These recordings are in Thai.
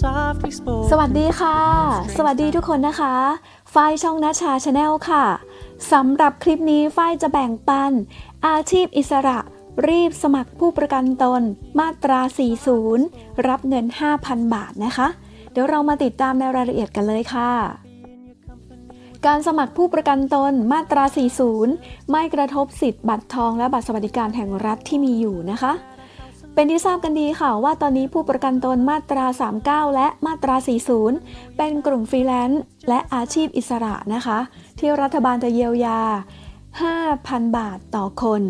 it's softly spoken. สวัสดีค่ะ สวัสดีทุกคนนะคะ ฝ้ายช่องนัชชาชาแนลค่ะ สำหรับคลิปนี้ฝ้ายจะแบ่งปัน อาชีพอิสระ รีบสมัครผู้ประกันตน มาตรา 40 รับเงิน 5,000 บาทนะคะ เดี๋ยวเรามาติดตามในรายละเอียดกันเลยค่ะการสมัครผู้ประกันตนมาตรา 40 ไม่กระทบสิทธิ์บัตรทองและบัตรสวัสดิการแห่งรัฐที่มีอยู่นะคะ เป็นที่ทราบกันดีค่ะว่าตอนนี้ผู้ประกันตนมาตรา 39 และมาตรา 40 เป็นกลุ่มฟรีแลนซ์และอาชีพอิสระนะคะ ที่รัฐบาลจะเยียวยา 5,000 บาทต่อคน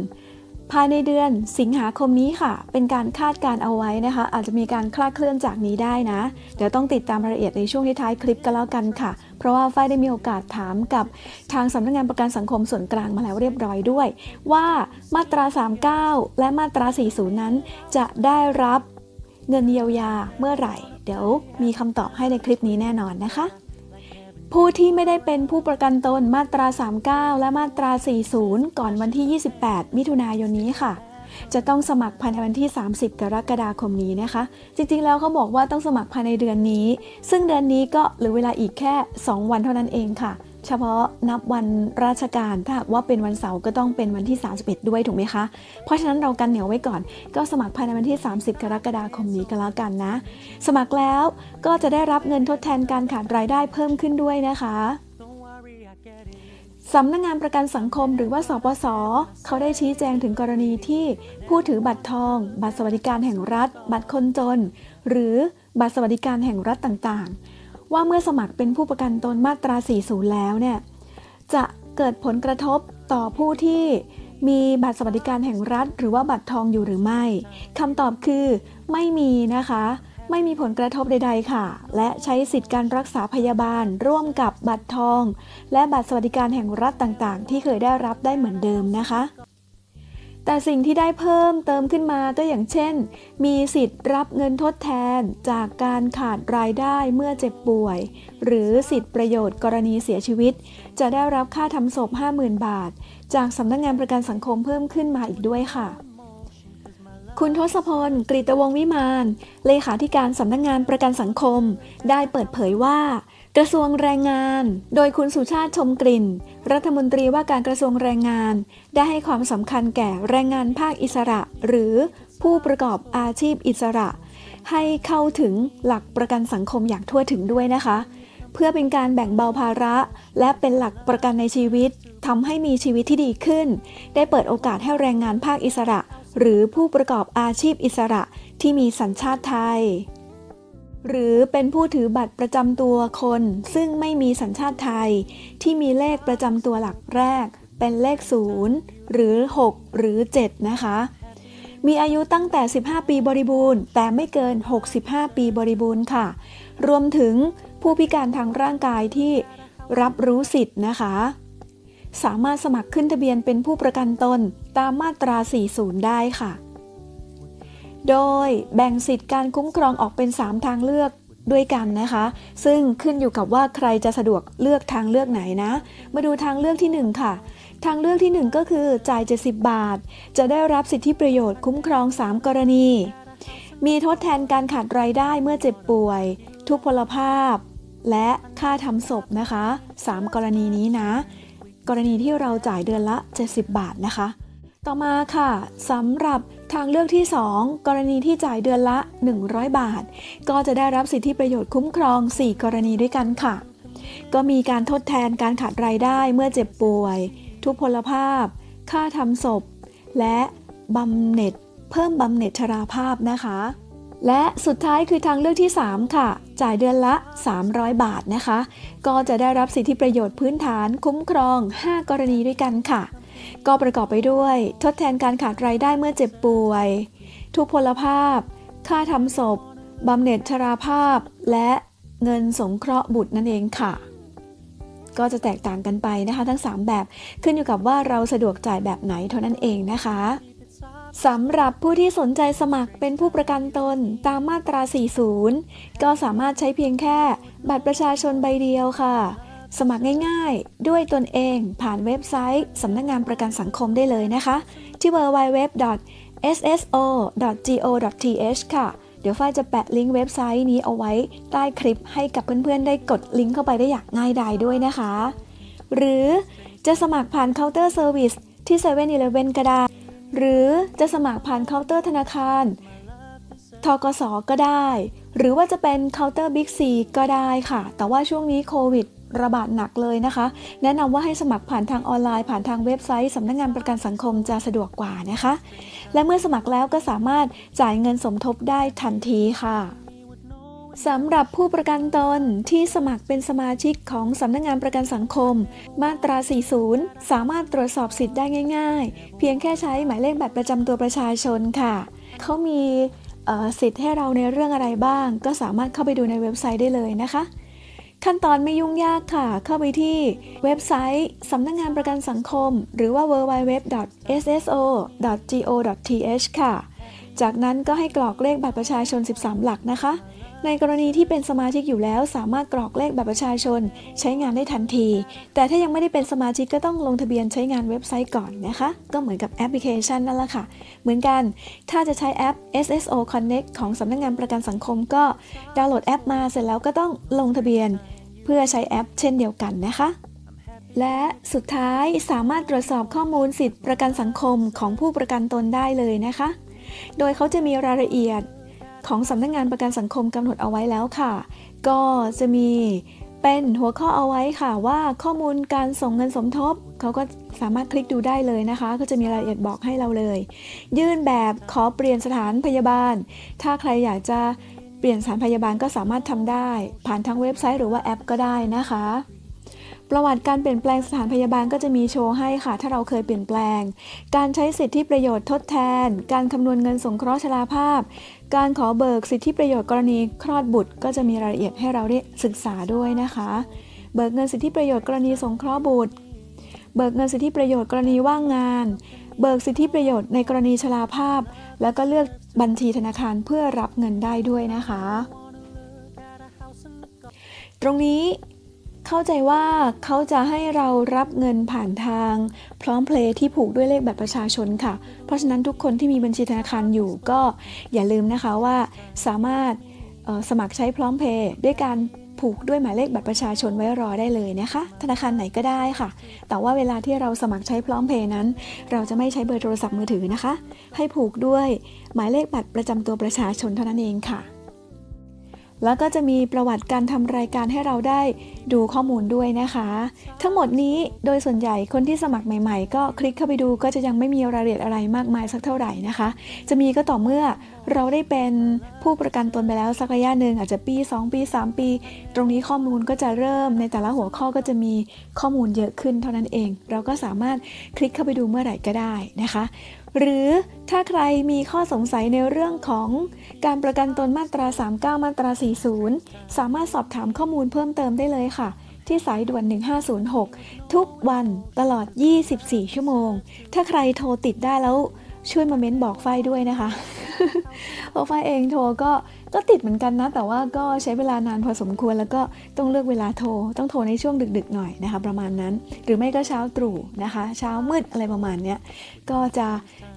ภายในเดือนสิงหาคมนี้ค่ะ เป็นการคาดการเอาไว้นะคะ อาจจะมีการคลาดเคลื่อนจากนี้ได้นะ เดี๋ยวต้องติดตามรายละเอียดในช่วงท้ายคลิปกันแล้วกันค่ะ เพราะว่าฝ้ายได้มีโอกาสถามกับทางสำนักงานประกันสังคมส่วนกลางมาแล้วเรียบร้อยด้วย ว่ามาตรา 39 และมาตรา 40 นั้น จะได้รับเงินเยียวยาเมื่อไหร่ เดี๋ยวมีคำตอบให้ในคลิปนี้แน่นอนนะคะ ผู้ที่ไม่ได้เป็นผู้ประกันตนมาตรา 39 และมาตรา 40 ก่อนวันที่ 28 มิถุนายนนี้ค่ะ จะต้องสมัครภายในวันที่ 30 กรกฎาคมนี้นะคะ จริงๆ แล้วเขาบอกว่าต้องสมัครภายในเดือนนี้ ซึ่งเดือนนี้ก็เหลือเวลาอีกแค่ 2 วันเท่านั้นเองค่ะ เฉพาะนับวันราชการถ้าว่าเป็นวันเสาร์ก็ต้องเป็นวันที่ 31 ด้วยถูกไหมคะ เพราะฉะนั้นเรากันเหนียวไว้ก่อน ก็สมัครภายในวันที่ 30 กรกฎาคมนี้ก็แล้วกันนะ สมัครแล้วก็จะได้รับเงินทดแทนการขาดรายได้เพิ่มขึ้นด้วยนะคะสำนักงานประกันสังคมหรือว่าสปส เขาได้ชี้แจงถึงกรณีที่ผู้ถือบัตรทอง บัตรสวัสดิการแห่งรัฐ บัตรคนจน หรือบัตรสวัสดิการแห่งรัฐต่างๆ ว่าเมื่อสมัครเป็นผู้ประกันตนมาตรา 40 แล้วเนี่ยจะเกิดผลกระทบต่อผู้ที่มีบัตรสวัสดิการแห่งรัฐ หรือว่าบัตรทองอยู่หรือไม่คำตอบคือไม่มีนะคะ ไม่มีผลกระทบใด ๆ ค่ะ และใช้สิทธิการรักษาพยาบาล ร่วมกับบัตรทอง และบัตรสวัสดิการแห่งรัฐต่างๆ ที่เคยได้รับได้เหมือนเดิมนะคะ แต่สิ่งที่ได้เพิ่มเติมขึ้นมาก็อย่างเช่น มีสิทธิ์รับเงินทดแทนจากการขาดรายได้เมื่อเจ็บป่วย หรือสิทธิประโยชน์กรณีเสียชีวิต จะได้รับค่าทำศพ 50,000 บาท จากสำนักงานประกันสังคมเพิ่มขึ้นมาอีกด้วยค่ะ คุณทศพลกฤตวงวิมาน เลขาธิการสำนักงานประกันสังคม ได้เปิดเผยว่า กระทรวงแรงงาน โดยคุณสุชาติชมกลิ่น รัฐมนตรีว่าการกระทรวงแรงงาน ได้ให้ความสำคัญแก่แรงงานภาคอิสระ หรือผู้ประกอบอาชีพอิสระ ให้เข้าถึงหลักประกันสังคมอย่างทั่วถึงด้วยนะคะ เพื่อเป็นการแบ่งเบาภาระ และเป็นหลักประกันในชีวิตทำให้มีชีวิตที่ดีขึ้น ได้เปิดโอกาสให้แรงงานภาคอิสระ หรือผู้ประกอบอาชีพอิสระที่มีสัญชาติไทย หรือเป็นผู้ถือบัตรประจำตัวคน ซึ่งไม่มีสัญชาติไทย ที่มีเลขประจำตัวหลักแรก เป็นเลข 0 หรือ 6 หรือ 7 นะคะ มีอายุตั้งแต่ 15 ปีบริบูรณ์ แต่ไม่เกิน 65 ปีบริบูรณ์ค่ะ รวมถึงผู้พิการทางร่างกายที่รับรู้สิทธิ์นะคะ สามารถสมัครขึ้นทะเบียนเป็นผู้ประกันตนตามมาตรา 40 ได้ค่ะ โดยแบ่งสิทธิ์การคุ้มครองออกเป็น 3 ทางเลือกด้วยกันนะคะ ซึ่งขึ้นอยู่กับว่าใครจะสะดวกเลือกทางเลือกไหนนะ มาดูทางเลือกที่ 1 ค่ะ ทางเลือกที่ 1 ก็คือจ่าย 70 บาท จะได้รับสิทธิประโยชน์คุ้มครอง 3 กรณี มีทดแทนการขาดรายได้เมื่อเจ็บป่วย ทุพพลภาพ และค่าทำศพนะคะ 3 กรณีนี้นะ กรณีที่เราจ่ายเดือนละ 70 บาทนะคะ ต่อมาค่ะสำหรับ ทางเลือกที่ 2 กรณีที่จ่ายเดือนละ 100 บาท ก็จะได้รับสิทธิประโยชน์คุ้มครอง 4 กรณีด้วยกันค่ะ ก็มีการทดแทนการขาดรายได้เมื่อเจ็บป่วย ทุพพลภาพ ค่าทำศพ และบำเหน็จเพิ่มบำเหน็จชราภาพนะคะ และสุดท้ายคือทางเลือกที่ 3 ค่ะ จ่ายเดือนละ 300 บาทนะคะ ก็จะได้รับสิทธิประโยชน์พื้นฐานคุ้มครอง 5 กรณีด้วยกันค่ะ ก็ประกอบไปด้วยทดแทนการขาดรายได้เมื่อเจ็บป่วย ทุพพลภาพ ค่าทำศพบำเหน็จชราภาพ และเงินสงเคราะห์บุตรนั่นเองค่ะ ก็จะแตกต่างกันไปนะคะ ทั้ง 3 แบบขึ้นอยู่กับว่าเราสะดวกจ่ายแบบไหนเท่านั้นเองนะคะสำหรับผู้ที่สนใจสมัครเป็นผู้ประกันตนตามมาตรา 40 ก็สามารถใช้เพียงแค่บัตรประชาชนใบเดียวค่ะ สมัครง่ายๆ ด้วยตนเองผ่านเว็บไซต์สำนักงงานประกันสังคมได้เลยนะคะ ที่ www.sso.go.th ค่ะ เดี๋ยวฝ้ายจะแปะลิงก์เว็บไซต์นี้เอาไว้ใต้คลิปให้กับเพื่อนๆ ได้กดลิงก์เข้าไปได้อย่างง่ายดายด้วยนะคะ หรือจะสมัครผ่านเคาน์เตอร์เซอร์วิสที่7 e เ e ่ e อก็ได้ หรือจะสมัครผ่านเคาน์เตอร์ธนาคารทกสก็ได้ หรือว่าจะเป็นเคาน์เตอร์บิ๊กซีก็ได้ค่ะ แต่ว่าช่วงนี้โควิด ระบาดหนักเลยนะคะ แนะนำว่าให้สมัครผ่านทางออนไลน์ผ่านทางเว็บไซต์สำนักงานประกันสังคมจะสะดวกกว่านะคะ และเมื่อสมัครแล้วก็สามารถจ่ายเงินสมทบได้ทันทีค่ะสำหรับผู้ประกันตนที่สมัครเป็นสมาชิกของสำนักงานประกันสังคม มาตรา 40 สามารถตรวจสอบสิทธิ์ได้ง่าย ๆ เพียงแค่ใช้หมายเลขบัตรประจำตัวประชาชนค่ะ เขามีสิทธิ์ให้เราในเรื่องอะไรบ้าง ก็สามารถเข้าไปดูในเว็บไซต์ได้เลยนะคะ ขั้นตอนไม่ยุ่งยากค่ะ เข้าไปที่เว็บไซต์สำนักงงานประกันสังคม หรือว่า www.sso.go.th ค่ะ จากนั้นก็ให้กรอกเลขบัตรประชาชน 13 หลักนะคะ ในกรณีที่เป็นสมาชิกอยู่แล้ว สามารถกรอกเลขบัตรประชาชน ใช้งานได้ทันที แต่ถ้ายังไม่ได้เป็นสมาชิกก็ต้องลงทะเบียนใช้งานเว็บไซต์ก่อนนะคะ ก็เหมือนกับแอปพลิเคชันนั่นแหละค่ะ เหมือนกัน ถ้าจะใช้แอป SSO Connect ของสำนักงงานประกันสังคมก็ดาวน์โหลดแอปมาเสร็จแล้วก็ต้องลงทะเบียน เพื่อใช้แอป เช่นเดียวกันนะคะและสุดท้ายสามารถตรวจสอบข้อมูลสิทธิประกันสังคมของผู้ประกันตนได้เลยนะคะ โดยเขาจะมีรายละเอียด ของสำนักงานประกันสังคมกำหนดเอาไว้แล้วค่ะ ก็จะมีเป็นหัวข้อเอาไว้ค่ะว่าข้อมูลการส่งเงินสมทบเขาก็สามารถคลิกดูได้เลยนะคะ ก็จะมีรายละเอียดบอกให้เราเลย ยื่นแบบขอเปลี่ยนสถานพยาบาล ถ้าใครอยากจะเปลี่ยนสถานพยาบาลก็สามารถทำได้ ผ่านทางเว็บไซต์หรือว่าแอปก็ได้นะคะ ประวัติการเปลี่ยนแปลงสถานพยาบาลก็จะมีโชว์ให้ค่ะ ถ้าเราเคยเปลี่ยนแปลง การใช้สิทธิประโยชน์ทดแทน การคำนวณเงินสงเคราะห์ชราภาพ การขอเบิกสิทธิประโยชน์กรณีคลอดบุตร ก็จะมีรายละเอียดให้เราได้ศึกษาด้วยนะคะ เบิกเงินสิทธิประโยชน์กรณีสงเคราะห์บุตร เบิกเงินสิทธิประโยชน์กรณีว่างงาน เบิกสิทธิประโยชน์ในกรณีชราภาพ แล้วก็เลือกบัญชีธนาคารเพื่อรับเงินได้ด้วยนะคะ ตรงนี้ เข้าใจว่าเขาจะให้เรารับเงินผ่านทาง พร้อมเพลย์ที่ผูกด้วยเลขบัตรประชาชนค่ะ เพราะฉะนั้นทุกคนที่มีบัญชีธนาคารอยู่ก็อย่าลืมนะคะว่าสามารถสมัครใช้พร้อมเพย์ด้วยการผูกด้วยหมายเลขบัตรประชาชนไว้รอได้เลยนะคะ ธนาคารไหนก็ได้ค่ะ แต่ว่าเวลาที่เราสมัครใช้พร้อมเพย์นั้น เราจะไม่ใช้เบอร์โทรศัพท์มือถือนะคะ ให้ผูกด้วยหมายเลขบัตรประจำตัวประชาชนเท่านั้นเองค่ะ แล้วก็จะมีประวัติการทำรายการให้เราได้ดูข้อมูลด้วยนะคะ ทั้งหมดนี้โดยส่วนใหญ่คนที่สมัครใหม่ ๆ ก็คลิกเข้าไปดูก็จะยังไม่มีรายละเอียดอะไรมากมายสักเท่าไหร่นะคะ จะมีก็ต่อเมื่อเราได้เป็นผู้ประกันตนไปแล้วสักระยะหนึ่งอาจจะปี 2 ปี 3 ปี ตรงนี้ข้อมูลก็จะเริ่มในแต่ละหัวข้อก็จะมีข้อมูลเยอะขึ้นเท่านั้นเอง เราก็สามารถคลิกเข้าไปดูเมื่อไหร่ก็ได้นะคะ หรือถ้าใครมีข้อสงสัยในเรื่องของการประกันตนมาตรา 39 มาตรา 40 สามารถสอบถามข้อมูลเพิ่มเติมได้เลยค่ะ ที่สายด่วน 1506 ทุกวันตลอด 24 ชั่วโมง ถ้าใครโทรติดได้แล้วช่วยมาเม้นบอกไฟด้วยนะคะเพราะไฟเองโทรก็ ก็ติดเหมือนกันนะ แต่ว่าก็ใช้เวลานานพอสมควร แล้วก็ต้องเลือกเวลาโทร ต้องโทรในช่วงดึกๆหน่อยนะคะ ประมาณนั้น หรือไม่ก็เช้าตรู่นะคะ เช้ามืดอะไรประมาณเนี้ยก็จะ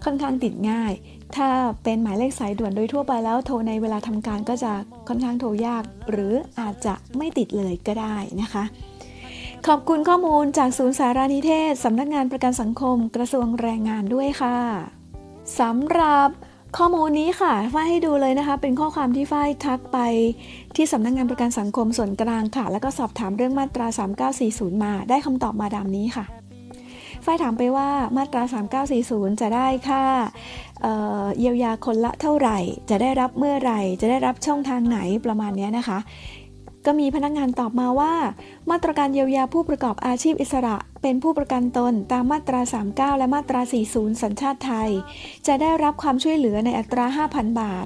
ค่อนข้างติดง่าย ถ้าเป็นหมายเลขสายด่วนโดยทั่วไปแล้วโทรในเวลาทำการก็จะค่อนข้างโทรยาก หรืออาจจะไม่ติดเลยก็ได้นะคะขอบคุณข้อมูลจากศูนย์สารนิเทศ สำนักงานประกันสังคมกระทรวงแรงงานด้วยค่ะ สำหรับ ข้อมูลนี้ค่ะฝ้ายให้ดูเลยนะคะ เป็นข้อความที่ฝ้ายทักไปที่สำนักงานประกันสังคมส่วนกลางค่ะ แล้วก็สอบถามเรื่องมาตรา 3940 มา ได้คำตอบมาดามนี้ค่ะฝ้ายถามไปว่ามาตรา 3940 จะได้ค่าเเยียวยาคนละเท่าไหร่ จะได้รับเมื่อไหร่ จะได้รับช่องทางไหนประมาณนี้นะคะ ก็มีพนักงานตอบมาว่า มาตรการเยียวยาผู้ประกอบอาชีพอิสระ เป็นผู้ประกันตนตามมาตรา 39 และมาตรา 40 สัญชาติไทย จะได้รับความช่วยเหลือในอัตรา 5,000 บาท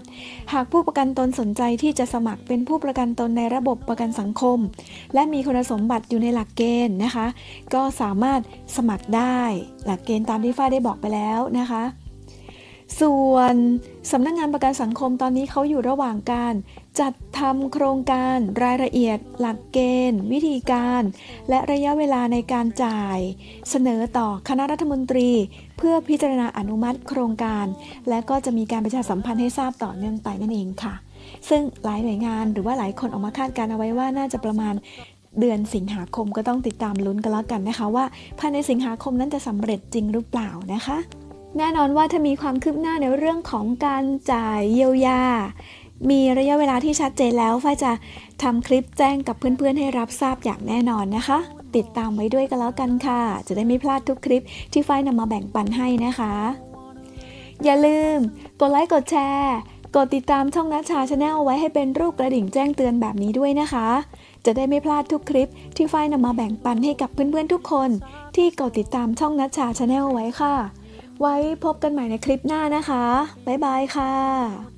หากผู้ประกันตนสนใจที่จะสมัครเป็นผู้ประกันตนในระบบประกันสังคม และมีคุณสมบัติอยู่ในหลักเกณฑ์นะคะ ก็สามารถสมัครได้ หลักเกณฑ์ตามที่ฝ้ายได้บอกไปแล้วนะคะ ส่วนสำนักงงานประกันสังคมตอนนี้เขาอยู่ระหว่างการ จัดทำโครงการรายละเอียด หลักเกณฑ์ วิธีการ และระยะเวลาในการจ่าย เสนอต่อคณะรัฐมนตรี เพื่อพิจารณาอนุมัติโครงการ และก็จะมีการประชาสัมพันธ์ให้ทราบต่อเนื่องไปนั่นเองค่ะ ซึ่งหลายหน่วยงานหรือว่าหลายคนออกมาคาดการณ์เอาไว้ว่าน่าจะประมาณเดือนสิงหาคมก็ต้องติดตามลุ้นกันแล้วกันนะคะว่าภายในสิงหาคมนั้นจะสำเร็จจริงหรือเปล่านะคะ แน่นอนว่าถ้ามีความคืบหน้าในเรื่องของการจ่ายเยียวยา มีระยะเวลาที่ชัดเจนแล้วฝ้ายจะทำคลิปแจ้งกับเพื่อนๆ ให้รับทราบอย่างแน่นอนนะคะ ติดตามไว้ด้วยกันแล้วกันค่ะ จะได้ไม่พลาดทุกคลิปที่ฝ้ายนำมาแบ่งปันให้นะคะ อย่าลืม กดไลค์กดแชร์กดติดตามช่องนัชชาชาแนลไว้ให้เป็นรูปกระดิ่งแจ้งเตือนแบบนี้ด้วยนะคะ จะได้ไม่พลาดทุกคลิปที่ฝ้ายนำมาแบ่งปันให้กับเพื่อนๆทุกคน ที่กดติดตามช่องนัชชาชาแนลไว้ค่ะ ไว้พบกันใหม่ในคลิปหน้านะคะ บ๊ายบายค่ะ